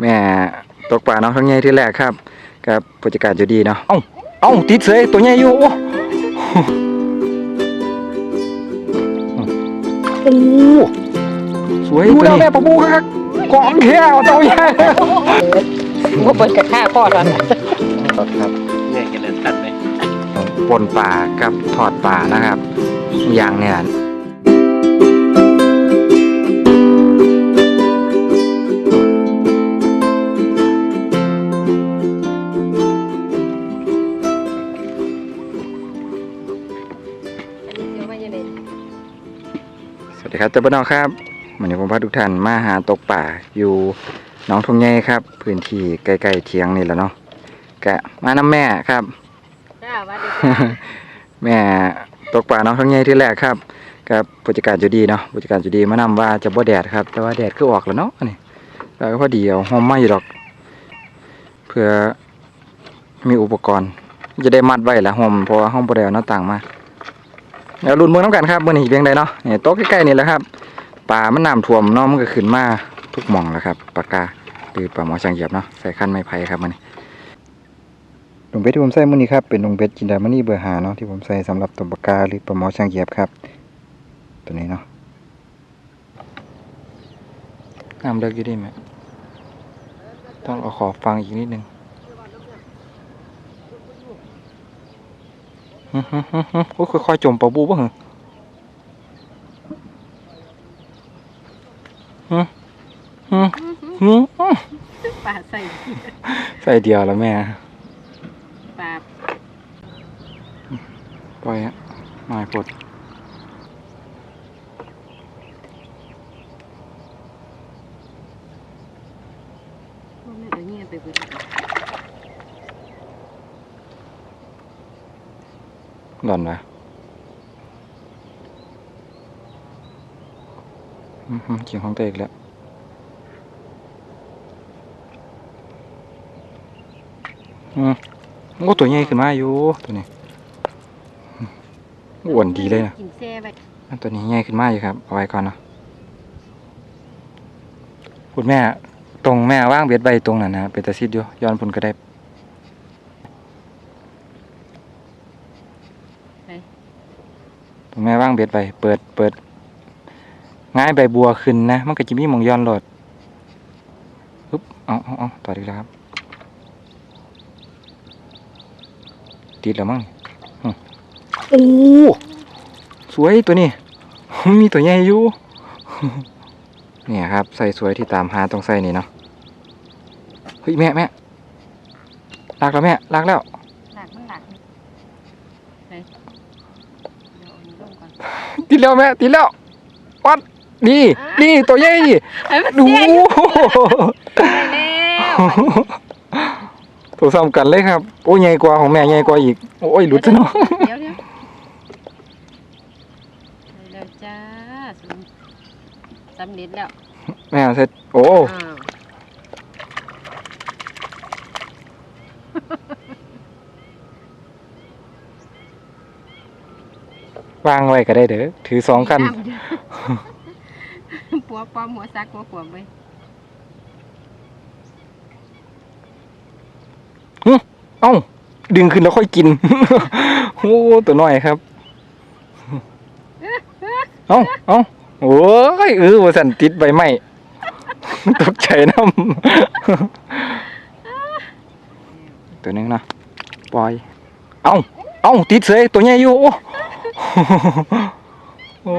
แม่ตกปลาน้องทั้งใหญ่ที่แรกครับกับผู้จัดการอยู่ดีเนาะเอ้าเอ้าติดเสยตัวใหญ่อยู่โอ้โอ้สวยดูแล้วแม่ปะบูครับกองแท้ตัวใหญ่ว่าเปิดกระท่าพ่อตอนครับเนี่ยเห็นแล้วตัดไหมปนป่ากับทอดป่านะครับ อย่างเนี่ย วัสดีครับเจ้าบ้านนอกครับวันนี้ผมพาทุกท่านมาหาตกป่าอยู่หน้องทงใหญ่ครับ พื้นที่ใกล้ๆเทียงนี่แหละเนาะกะมาน้ำแม่ครับจ้าวัดดีแม่ตกป่าน้องทงใหญ่ที่แรกครับกับผู้จัดการอยู่ดีเนาะผู้จัดการอยู่ดีมานำว่าจะบ่แดดครับ แต่ว่าแดดคือออกแล้วเนาะนี่แล้วก็พอดีเอาหอมมาอยู่ดอก เพื่อมีอุปกรณ์ จะได้มัดไว้ละหอมเพราะว่าห้องบ่ได้เอาหน้าต่างมา เดี๋ยวลุ้นมือน้ำกันครับมื้อนี้เพียงใดเนาะนี่ตกใกล้ๆนี่แหละครับป่ามันน้ำท่วมเนาะมันก็ขึ้นมาทุกหม่องแล้วครับปากกาหรือปลาหมอช่างเหยียบเนาะใส่ขั้นไม้ไผ่ครับมันลงเบ็ดที่ผมใส่มื้อนี้ครับเป็นลงเบ็ดจินดามณีเบอร์หาเนาะที่ผมใส่สำหรับตัวปากกาหรือปลาหมอช่างเหยียบครับ ตัวนี้เนาะน้ำเลิกอยู่ดีไหมต้องเอาขอฟังอีกนิดนึงฮึฮึฮึฮึ โอ้ค่อยๆจมปลาบูบ้างเหรออืมอืมอืมป่าใส่ใส่เดียวแล้วแม่ป่าปล่อยฮะมาปลด พวกนั้นเอาเงี้ยไปเบิด หล่อนวะเขียงของเตะอีกแล้วอืมโอ้ตัวใหญ่ขึ้นมาอยู่ตัวนี้อ้วนดีเลยนะตัวนี้ใหญ่ขึ้นมาอยู่ครับเอาไว้ก่อนเนาะคุณแม่ตรงแม่ว่างเบ็ดใบตรงนั้นนะเป็นตะซิดอยู่ย้อนพุ่นก็ได้ ตรงแม่ว่างเบ็ดไปเปิดเปิดง่ายใบบัวขึ้นนะ มันก็จะมีหมองย้อนโหลดปึ๊บเอาเอาเอาต่อดีกแล้วครับ ติดแล้วมั้งอืมโอ้สวยตัวนี้ มีตัวใหญ่อยู่ เนี่ยครับใส่สวยที่ตามหาต้องใส่นี่เนาะ เฮ้ยแม่แม่ลากแล้วแม่ลากแล้ว หลักมันหลักไปเดี๋ยวเอาอันนี้ลงก่อน ติดแล้วแม่ติดแล้ววัดนี่นี่ตัวใหญ่นี่ไอ้มันดูเสียอยู่ได้แล้วตัวซ้ำกันเลยครับโอ้ยใหญ่กว่าของแม่ใหญ่กว่าอีกโอ้ยหลุดซะเนาะเดี๋ยวเดี๋ยวได้แล้วจ้าสำสำเร็จแล้วแม่เสร็จโอ้ ววางไว้ก็ได้เด้อถือสองคันน้ำเดียวปัวปอมหัวซักหัวขวบไปเอ้า ดึงขึ้นแล้วค่อยกินโอ้ตัวน้อยครับ เอ้าเอ้าโอ้ยเออว่าสันติดใบไม้ตกใจน้ำตัวหนึงเนาะปล่อย เอ้า เอ้า ติดเสยตัวใหญ่อยู่ โอ้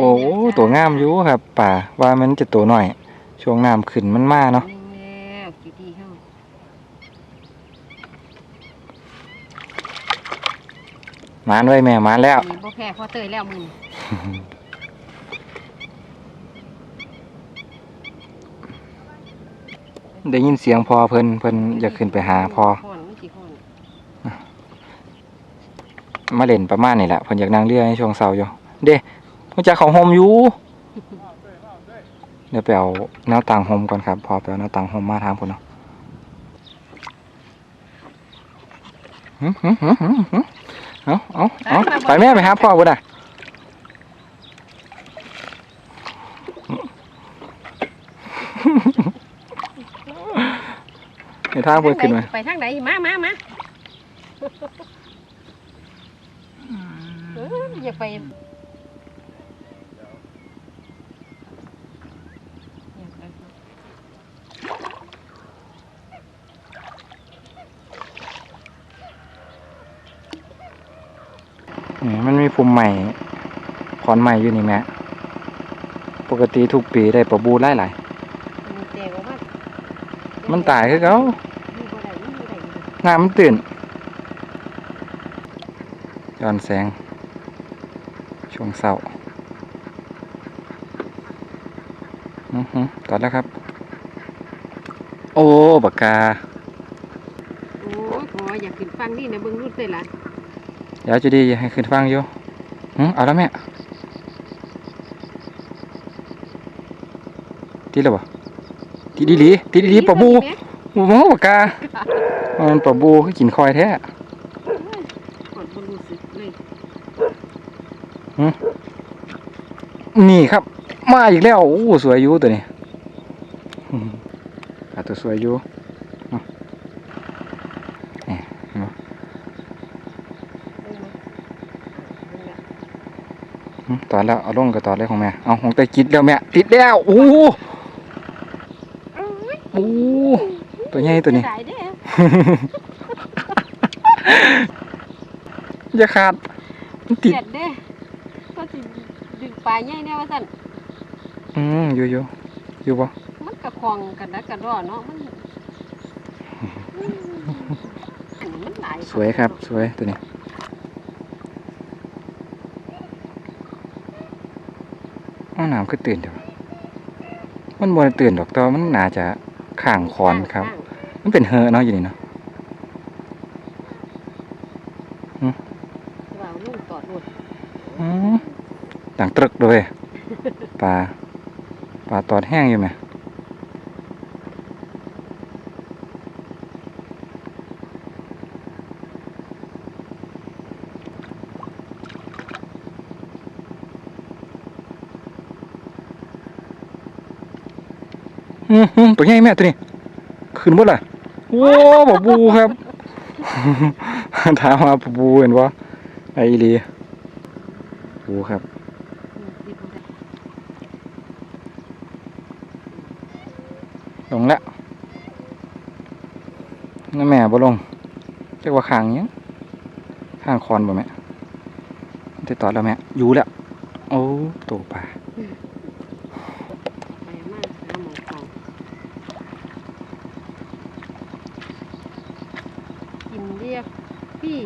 โอ้โหตัวงามอยู่ครับ ป่าว่ามันจะตัวน้อย ช่วงน้ำขึ้นมันมาเนาะนี่แล้วกี่ทีเฮามานไว้แม่มานแล้วมีบ่แพ้พ่อเตยแล้วมึงได้ยินเสียงพอเพิ่นเพิ่นอยากขึ้นไปหาพอ ข้อนมันสิข้อน มาเล่นประมาณนี่แหละเพิ่นอยากนั่งเรือในช่วงเสาร์อยู่ เด้มันจะเขาโฮมอยู่เดี๋ยวไปเอาแนวต่างโฮมก่อนครับ พอไปเอาแนวต่างโฮมมาทางพุ่นเนาะหึหึหึหึหึเอาเอาเอาไปแม่ไปหาพ่อพุ่นน่ะทางพ่นขึ้นมาไปทางไหนมามามา อย่าไปนี่มันมีภูมิใหม่ขอนใหม่อยู่นี่แม่ปกติทุกปีได้ปลาบูหลายหลายมันตายคือเขาอยู่บ่ได้อยู่บ่ได้อยู่น้ำมันตื่นย้อนแสง วงเศร้าอือหือตอดแล้วครับ โอ้ปากกา โอ้ยขออยากขึ้นฟังนี่นะเบิ่งรูดได้ล่ะเดี๋ยวจะดีให้ขึ้นฟังอยู่หึเอาแล้วแม่ตีแล้วบ่ตีดีหลีตีดีหลีปลาบูโอ้โหปากกามันปลาบูคือกินคอยแท้ กดบ่รู้สึกเลย นี่ครับ มาอีกแล้วโอ้สวยอยู่ตัวนี้อืมปลาตัวสวยอยู่เอานี่เห็นบ่หึตอนแล้วเอาลงก็ตอนเลยของแม่เอาของแต่กิดแล้วแม่ติดแล้วโอ้โหโอ้ตัวใหญ่ตัวนี้ได้เด้ออย่าขาดมันติดเจ็ดเด้อก็สิดึง ปลาใหญ่แน่ว่าซั่นอืมอยู่อยู่อยู่บ่มันกระคองกันนะกระรอเนาะมันอันนี้มันหลายสวยครับ สวยตัวนี้อ้าวน้ำคือตื่นเดี๋ยวมันบ่ได้ตื่นดอกแตอมันน่าจะข้างคอนครับ มันเป็นเฮอเนาะอยู่นี่เนาะ ว่าเอาลูกตอดรถ อืมดังตรึกเลย ปลาปลาตอดแห้งอยู่ไหมอืมอืมตัวใหญ่แม่ตัวนี้ขึ้นบ่ล่ะโอ้บอบูครับ ถามว่าบอบูเห็นว่าไออีหลีบูครับ ลงแล้ว นั่นแม่บ่ลงเรียกว่าขางหยังข้างคอนบ่แม่ที่ต่อแล้วแม่อยู่แล้วโอ้ตัวปลาไปมาหาหมอเขากินเรียกพี่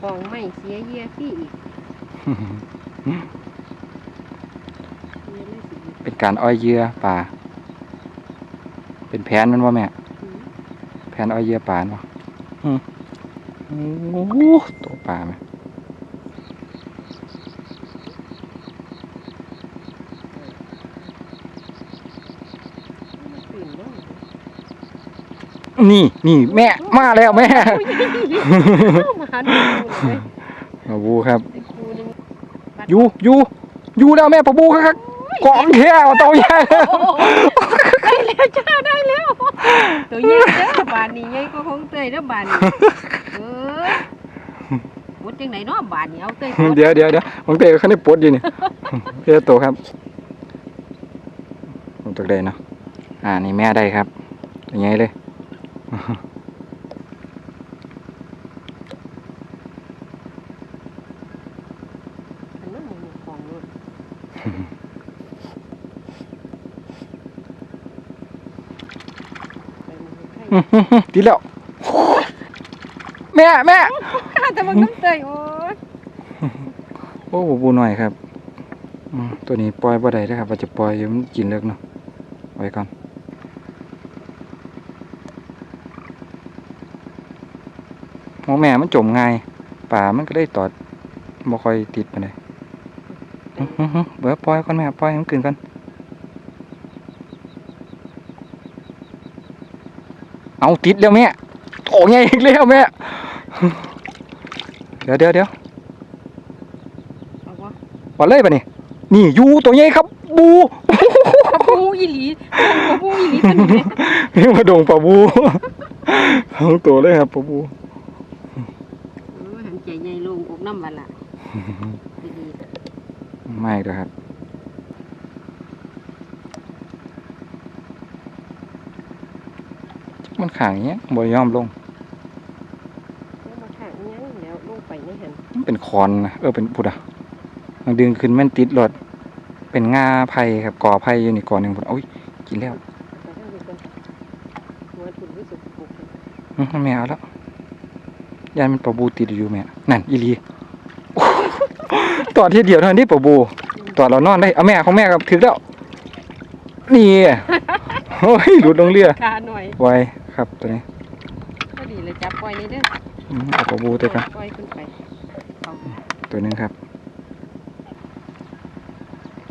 ของไม่เสียเยียพี่อีกเยียเลยสิอีกเป็นการอ้อยเหยื่อปลาเป็นแผนมันว่าแม่อืมแผ นอ้อยเหยื่อปลาเนาะอืมโอ้โหตัวปลาไหมตื่นแล้วนี่นี่แม่มาแล้วแม่มาหาดูเลยปลาบูครับไอ้ครูนึงอยู่อยู่อยู่แล้วแม่ปลาบูครับกองแค่เอาตัวใหญ่โอ้โหได้แล้วจ้าได้แล้ว ตัวใหญ่เด้อบานนี้ใหญ่ก็คงเตยเด้อบานนี้เออหมดจังไหนเนาะบานนี้เอาเตยเดี๋ยวเดี๋ยวเดี๋ยวผมเตะเขาได้ปลดอยู่นี่เพื่อโตครับผมตกได้เนาะอ่านี่แม่ได้ครับตัวใหญ่เลย อันนั้นมันของรถไปมันให้ใคร ติดแล้ว แม่แม่ข้าแต่มันน้ำเตยโอ้ยโอ้บบูหน่อยครับอืมตัวนี้ปล่อยบ่ได้นะครับว่าจะปล่อยอยู่มันกินเลิกเนาะไว้ก่อนหมอแม่มันจมง่ายป่ามันก็ได้ตอดบ่ค่อยติดปานใดอื้อหือหือเบื่อปล่อยก่อนแม่ปล่อยให้มันกินก่อน เอาติดแล้วแม่โอ้ยอีกแล้วแม่เดี๋ยวเดี๋ยวเดี๋ยวเอาวะปลาเลยปะนี่นี่อยู่ตัวใหญ่ครับ บูปะปูอีหลีปะปูอีหลีตัวนี้นี่มาดงปลาบูสองตัวเลยครับปะบูเออหันใจใหญ่ลงอกน้ำวันละดีไม่เลยครับ มันขางอย่างเงี้ยบ่ยอมลงๆแล้วมาข้างอิหยังแล้วลงไปในหันมันเป็นคอนนะเออเป็นพุดอะมันดึงขึ้นแม่นติดรถเป็นงาไผ่ครับก่อไผ่อยู่นี่ก่อหนึ่งพุดโอ้ยกินแล้วไปทางนี้ก่อนหัวทุนรู้สึกปลุกอื้อแม่เอาแล้วยานมันปะบูติดอยู่แม่นั่นอีหลีต่อที่เดียวเท่านี้ปะบูต่อเรานอนได้เอาแม่ของแม่กับถึกแล้วนี่ โอ้ยหลุดลงเรือคาหน่อยไวครับตัวนี้ก็ดีเลยจับปล่อยนี่เด้ออืมเอาปะบูตัวกันปล่อยขึ้นไปเอาตัวหนึงครับ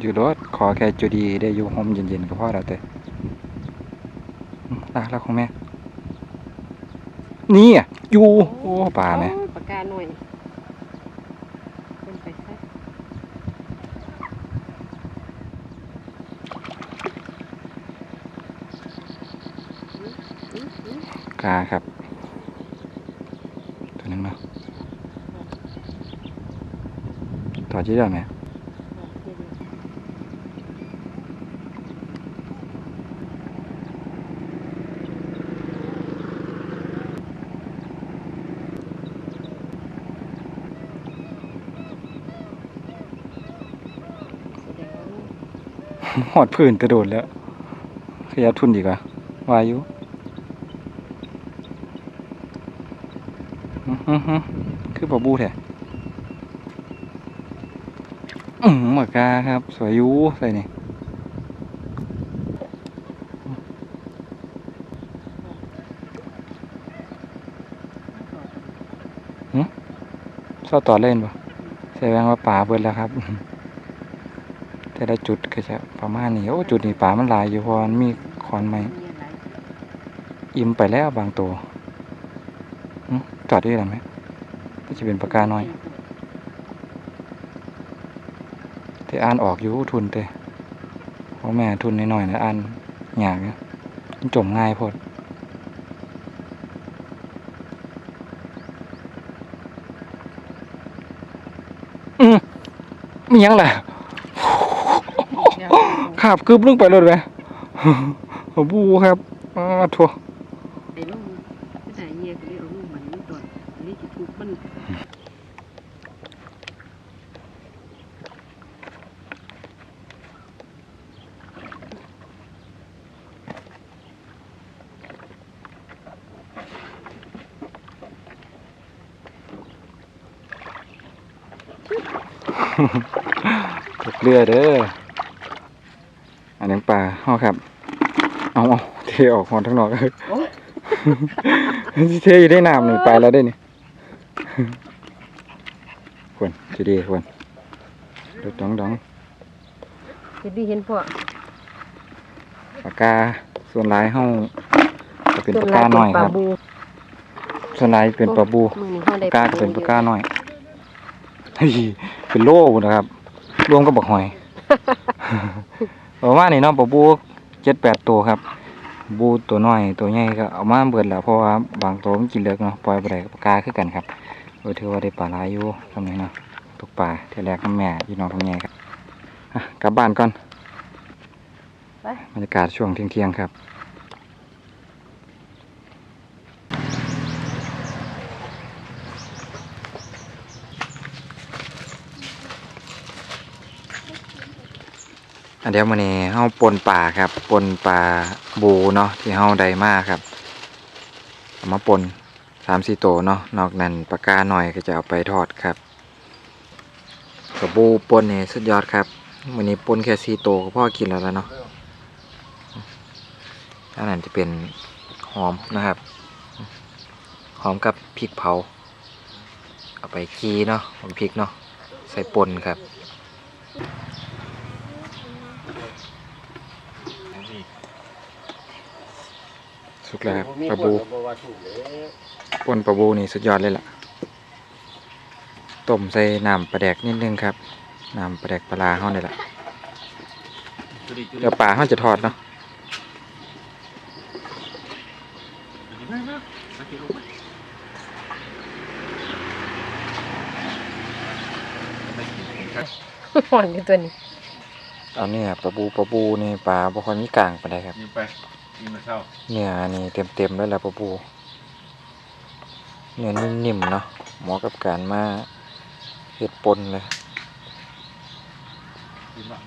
อยู่รถขอแค่จุดีได้อยู่ห่มเย็นๆก็พอแล้วแต่อืมลากแล้วของแม่ นี่อะอยู่ โอ้ปลาไหมโอ้ยปากกาหน่อยขึ้นไปซะ กา ครับ ตัวหนึงเนาะต่อจีได้ไหมหอดพื้นกระโดดแล้ว ขยับทุนดีกว่า วาอยุ อื้อหือหือคือปลาบูแท้อืมหมากกาครับ สวยอยูใส่นี่เศร้าต่อเล่นปะแสดงว่าป่าเบิดแล้วครับ แต่ละจุดก็จะประมาณนี้ โอ้ จุดนี้ป่ามันหลายอยู่เพราะมันมีคอนไม้อิ่มไปแล้วบางตัว หึจอดได้หรือไหมก็จะเป็นปากกาน้อยแต่อ่านออกอยู่ทุนเตะเพราะแม่ทุนน้อยๆนะอ่านยากเนี่ยมันจมง่ายโพดอืมมีหยังล่ะขับกึบลงไปรถไหมโอ้บูครับอ้าทัว ไอ้ลูกไม่ได้เงี้ยก็เลยเอาลูกมันนี่ตัวอันนี้จะถูกมัน ตกเรือเด้ออันนี้ปลาเฮาครับ เอาเอาเทออกหอนทั้งนอกโอ้ยเทอยู่ได้น้ำหนึ่งไปแล้วได้นี่ควรจะดีควรดดองดองจะดีเห็นพ่อปากกาส่วนหลายเฮาจะเป็นปากกาน้อยครับบูส่วนหลายเป็นปลาบูมือนี้เขาได้ปากกาก็เป็นปากกาน้อยเฮ้ยเป็นโล่พุ่นนะครับ รวมกับบักหอย ประมาณนี้เนาะปลาบูเจ็ดแปดตัวครับ บูตัวน้อยตัวใหญ่ก็เอามาเบิดแล้วเพราะว่าบางตัวมันกินเลือกเนาะปล่อยไปได้กับปลากาคือกันครับโดยถือว่าได้ปลาหลายอยู่ทำไงเนาะตกปลาเที่ยวแรกน้ำแม่อยู่น้องทำไงครับอะกลับบ้านก่อนไปบรรยากาศช่วงเที่ยงๆครับ เดียวมื้อนี้เฮาปนป่าครับ ปนปลาบูเนาะที่เฮาได้มาครับเอามาปนสามสี่ตัวเนาะนอกนั้นปากาหน่อยก็จะเอาไปทอดครับกับบูปนเนี่สุดยอดครับมื้อนี้ปนแค่สี่ตัวก็พอกินแล้วล่ะเนาะอันนั้นจะเป็นหอมนะครับ หอมกับพริกเผา เอาไปกีเนาะหอมพริกเนาะใส่ปนครับ สุกแล้วครับปลาบูปนปลาบูนี่สุดยอดเลยล่ะต้มใส่น้ำปลาแดกนิดนึงครับน้ำปลาแดกปลาร้าเขาเนี่ยแหละเดี๋ยวปลาเขาจะทอดเนาะหอนกันตัวนี้เอาเนี่ยปลาบูปลาบูนี่ปลาบ่ค่อยมีกลางปานใดครับ ยิงไปยิงมาเช่าเนี่ยนี่เต็มๆเลยแหละปลาบูเนี่ยนิ่มๆเนาะเหมาะกับการมาเฮ็ดปนเลยยิงบ้าง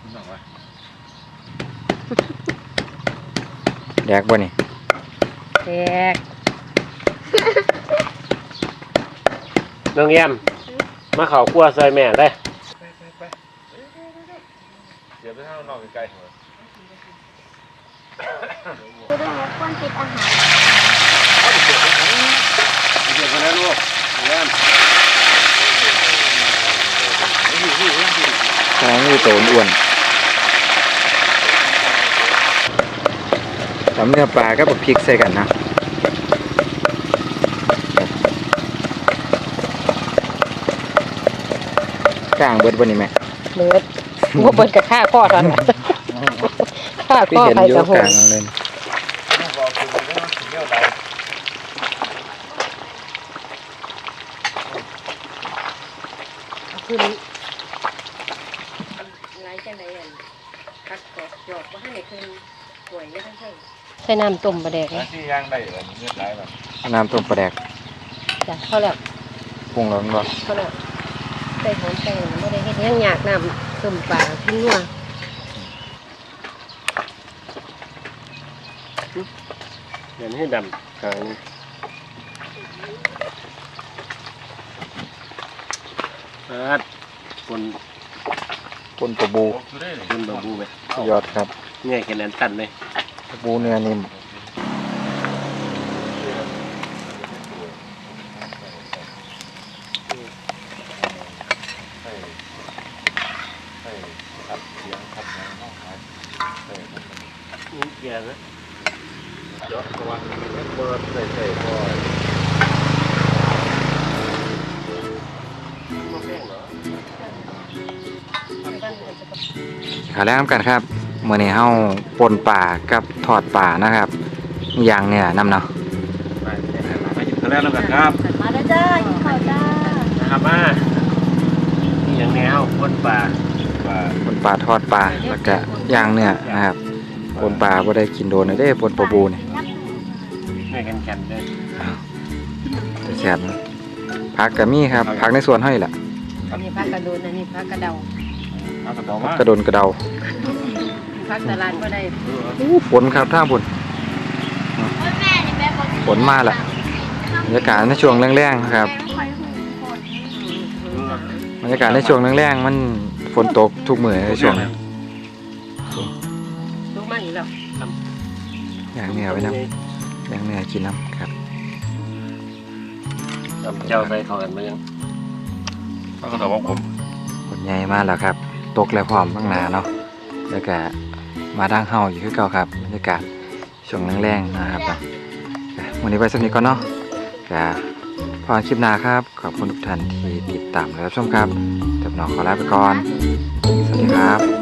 ยิงบ้างวะแดกบ่นี่แตกน้องแอมมาเขาครัวซอยแม่ได้ไปไปไปเดี๋ยวไปทางนอกไกลๆ คือด้วยนะควรติดอาหารเดี๋ยวคนนั้นลูกน้องอมถ้ามีโตนอ้วนทำเนื้อปลาก็บพริกใส่กันนะกลางเบิดบ่นี่แม่เบิดว่าเบิดกับข้าข้อตอนนั้นข้าพี่ข้อไปอยู่กับหัวลางนั่นเลย บอกคุณไม่ต้องถึงเที่ยวใด ขึ้นไรจังไดอันคักกอกจอกว่าให้ขึ้นสวยไม่ทั้งเท่ใส่น้ำต้มปลาแดกหานะที่ย่างได้เหรอเงียบไรแบบน้ำต้มปลาแดกจ้ะเขาแล้วปรุงแล้วมันบ่เขาแล้วใส่หอมใส่ไม่ได้เฮ็ดยังยากน้ำต้มปลาพี่นัวเดี๋ยวให้ดำกลาง นี้ปัดคนปนปลาบูโอ้คือได้เลยคนบาบูไปสุดยอดครับเนี่ยแค่นั้นตันเลยปลาบูเนื้อนิ่ม ขาแรกกันครับมื้อนี้เฮาปนป่ากับทอดป่านะครับอย่างเนี่ยนำเนาะไปไปหยิบเขาแล้วแล้วกันครับมาแล้วจ้ากินข้าวจ้านะครับมานี่อย่างแนวคนป่าว่าปนป่าทอดป่าแล้วก็ย่างเนื้อนะครับปนป่าบ่ได้กินโดนเลยเด้ปนปลาบูนี่เนี่ยกันแข็งเลยแต่แซ่บนะผักก็มีครับผักในสวนเฮานี่แหละอันนี้พักกระโดนอันนี้พักกระเดา เอากระต่อมากระโดนกระเดาพักตลาดก็ได้อู้ฝนครับทางฝนแม่นี่แม่บอกฝนมาละบรรยากาศในช่วงแรงๆครับแม่ไม่ค่อยหูฝนบรรยากาศในช่วงแรงๆมันฝนตกทุกมื้อในช่วงนี้ลูกมาอีกแล้วย่างเนื้อไว้นํย่างเนื้อกินน้ำครับจำเจ้าใส่เขากันมายังเอากระต่อมผมฝนใหญ่มาแล้วครับ ตกแล้วพร้อมข้างหนาเนาะแล้วก็มาดังเฮาอยู่คือเก่าครับบรรยากาศช่วงแรงๆนะครับวันนี้ไปสักนิดก่อนเนาะก็พอคลิปหน้าครับ ขอบคุณทุกท่านที่ติดตามและรับชมครับจับหนอขอลาไปก่อน สวัสดีครับ